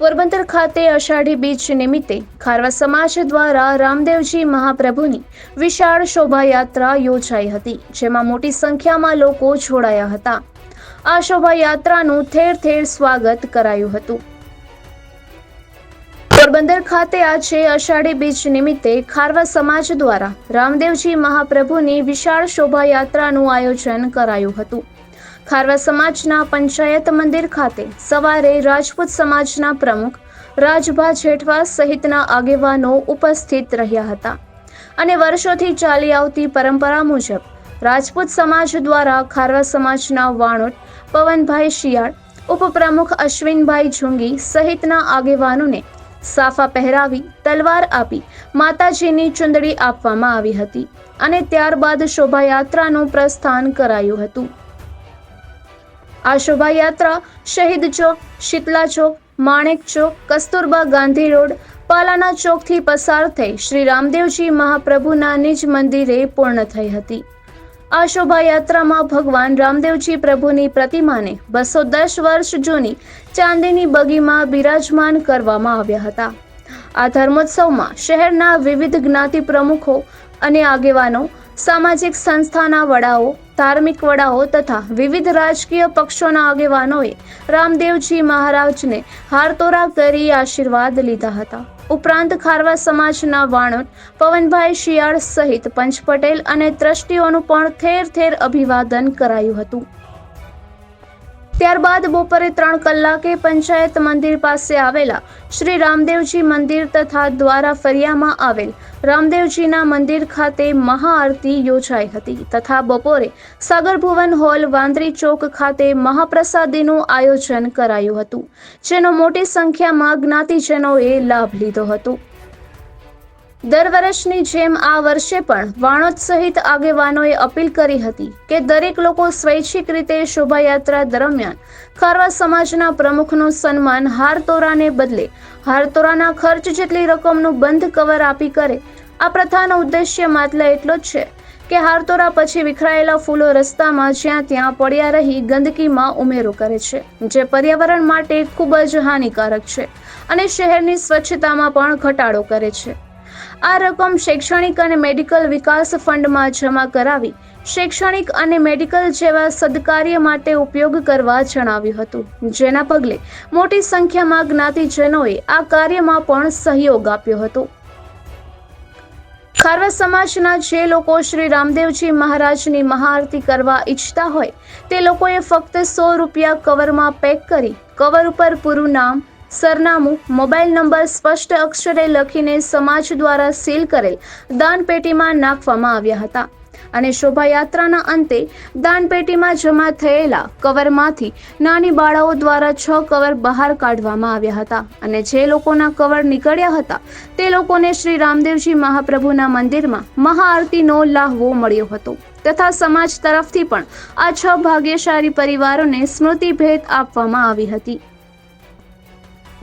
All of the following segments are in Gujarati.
પોરબંદર ખાતે અષાઢી બીજ નિમિત્તે ખારવા સમાજ દ્વારા રામદેવજી મહાપ્રભુની વિશાળ શોભાયાત્રા યોજાઈ હતી, જેમાં મોટી સંખ્યામાં લોકો જોડાયા હતા. આ શોભાયાત્રાનું ઠેર ઠેર સ્વાગત કરાયું હતું. પોરબંદર ખાતે આજે અષાઢી બીજ નિમિત્તે ખારવા સમાજ દ્વારા રામદેવજી મહાપ્રભુની વિશાળ શોભાયાત્રાનું આયોજન કરાયું હતું. ખારવા સમાજના પંચાયત મંદિર ખાતે સવારે રાજપૂત સમાજના પ્રમુખ રાજભા જેઠવા સહિતના આગેવાનો ઉપસ્થિત રહ્યા હતા અને વર્ષોથી ચાલી આવતી પરંપરા મુજબ રાજપૂત સમાજ દ્વારા ખારવા સમાજના વાણોટ પવનભાઈ શિયાળ, ઉપપ્રમુખ અશ્વિનભાઈ ઝુંગી સહિતના આગેવાનોને સાફા પહેરાવી, તલવાર આપી, માતાજીની ચુંદડી આપવામાં આવી હતી અને ત્યારબાદ શોભાયાત્રાનું પ્રસ્થાન કરાયું હતું. આ શોભાયાત્રા શહીદ ચોક શીતલા ચોક માણેક ચોક કસ્તુરબા ગાંધી રોડ, પાલાના ચોકથી પસાર થઈ શ્રી રામદેવજી મહાપ્રભુના નિજ મંદિરે પૂર્ણ થઈ હતી. આ શોભાયાત્રામાં ભગવાન રામદેવજી પ્રભુની પ્રતિમાને બસો દસ વર્ષ જૂની ચાંદીની બગીમાં બિરાજમાન કરવામાં આવ્યા હતા. આ ધર્મોત્સવમાં શહેરના વિવિધ જ્ઞાતિ પ્રમુખો અને આગેવાનો, સામાજિક સંસ્થાના વડાઓ ધાર્મિક વડાઓ તથા વિવિધ રાજકીય પક્ષોના આગેવાનોએ રામદેવજી મહારાજને હારતોરા કરી આશીર્વાદ લીધા હતા. ઉપરાંત ખારવા સમાજના વાણોટ પવનભાઈ શિયાળ સહિત પંચ પટેલ અને ટ્રસ્ટીઓનું પણ ઠેર ઠેર અભિવાદન કરાયું હતું. ત્યારબાદ બપોરે ત્રણ કલાકે પંચાયત મંદિર પાસે આવેલા શ્રી રામદેવજી મંદિર તથા દ્વારા ફરિયામાં આવેલ રામદેવજીના મંદિર ખાતે મહાઆરતી યોજાઈ હતી તથા બપોરે સાગરભુવન હોલ, વાંદરી ચોક ખાતે મહાપ્રસાદીનું આયોજન કરાયું હતું, જેનો મોટી સંખ્યામાં જ્ઞાતિજનોએ લાભ લીધો હતો. દર વર્ષની જેમ આ વર્ષે પણ વાણોદ સહિત આગેવાનોએ અપીલ કરી હતી કે દરેક લોકો સ્વૈચ્છિક રીતે શોભાયાત્રા દરમિયાન ખારવા સમાજના પ્રમુખનું સન્માન હારતોરાને બદલે હારતોરાના ખર્ચ જેટલી રકમનું બંધ કવર આપી કરે, આ પ્રથાનો ઉદ્દેશ્ય માત્ર એટલો જ છે કે હારતોરા પછી વિખરાયેલા ફૂલો રસ્તામાં જ્યાં ત્યાં પડ્યા રહી ગંદકીમાં ઉમેરો કરે છે, જે પર્યાવરણ માટે ખૂબ જ હાનિકારક છે અને શહેરની સ્વચ્છતામાં પણ ઘટાડો કરે છે. આ રકમ શૈક્ષણિક અને મેડિકલ વિકાસ ફંડમાં જમા કરાવી શૈક્ષણિક અને મેડિકલ જેવા સદકાર્ય માટે ઉપયોગ કરવા જણાવ્યું હતું. જેના પગલે મોટી સંખ્યામાં જ્ઞાતિજનોએ આ કાર્યમાં પણ સહયોગ આપ્યો હતો. ખારવા સમાજના જે લોકો શ્રી રામદેવજી મહારાજની મહાઆરતી કરવા ઈચ્છતા હોય, તે લોકોએ ફક્ત સો રૂપિયા કવરમાં પેક કરી, કવર ઉપર પૂરું નામ સરનામું, મોબાઈલ નંબર સ્પષ્ટ અક્ષરે લખીને સમાજ દ્વારા સીલ કરેલ દાનપેટીમાં નાખવામાં આવ્યા હતા. અને શોભાયાત્રાના અંતે દાનપેટીમાં જમા થયેલા કવરમાંથી નાની બાળાઓ દ્વારા છ કવર બહાર કાઢવામાં આવ્યા હતા. અને જે લોકોના કવર નીકળ્યા હતા, તે લોકોને શ્રી રામદેવજી મહાપ્રભુના મંદિરમાં મહાઆરતીનો લાહવો મળ્યો હતો. તથા સમાજ તરફથી પણ આ છ ભાગ્યશાળી પરિવારોને સ્મૃતિ ભેટ આપવામાં આવી હતી.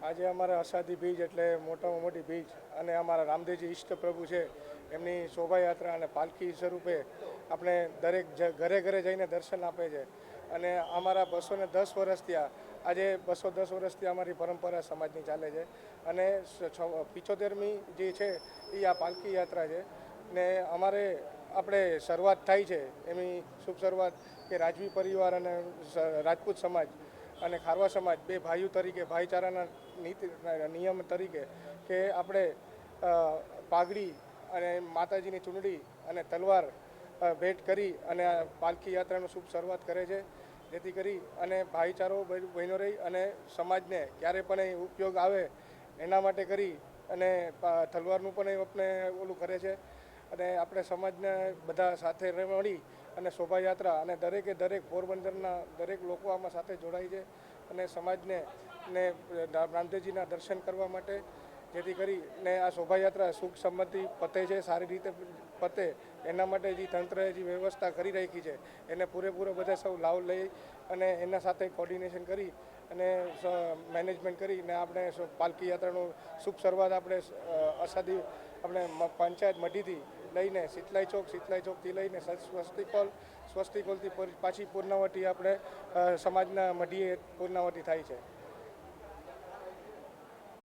આજે અમારા અસાધી બીજ એટલે મોટામાં મોટી બીજ અને અમારા રામદેવજી ઈષ્ટ પ્રભુ છે, એમની શોભાયાત્રા અને પાલખી સ્વરૂપે આપણે દરેક ઘરે ઘરે જઈને દર્શન આપે છે. અને અમારા બસો ને દસ વર્ષ ત્યાં આજે બસો દસ વર્ષથી અમારી પરંપરા સમાજની ચાલે છે. અને પિચોતેરમી જે છે, એ આ પાલખી યાત્રા છે. ને અમારે આપણે શરૂઆત થાય છે એની શુભ શરૂઆત કે રાજવી પરિવાર અને રાજપૂત સમાજ અને ખારવા સમાજ બે ભાઈઓ તરીકે, ભાઈચારાના નીતિ, નિયમ તરીકે કે આપણે પાઘડી અને માતાજીની ચૂંટણી અને તલવાર ભેટ કરી અને પાલખી યાત્રાનો શુભ શરૂઆત કરે છે. જેથી કરી અને ભાઈચારો બહેનો રહી અને સમાજને ક્યારે પણ ઉપયોગ આવે એના માટે કરી અને તલવારનું પણ એ આપણે ઓલું કરે છે. અને આપણે સમાજને બધા સાથે મળી અને શોભાયાત્રા અને દરેકે દરેક પોરબંદરના દરેક લોકો આમાં સાથે જોડાય છે અને સમાજને ને રામદેવજીના દર્શન કરવા માટે જેથી કરી ને આ શોભાયાત્રા સુખ સંમતિ પતે છે, સારી રીતે પતે. એના માટે જે તંત્રએ જે વ્યવસ્થા કરી રાખી છે, એને પૂરેપૂરો બધા સૌ લાભ લઈ અને એના સાથે કોર્ડિનેશન કરી અને મેનેજમેન્ટ કરીને આપણે પાલકી યાત્રાનું શુભ શરૂઆત આપણે અસાદી આપણે પંચાયત મઢીથી લઈને શીતલાઈ ચોક શીતલાઈ ચોકથી લઈને સ્વસ્તિકોલ સ્વસ્તિકોલથી પાછી પૂર્ણાવટી આપણે સમાજના મઢીએ પૂર્ણાવટી થાય છે.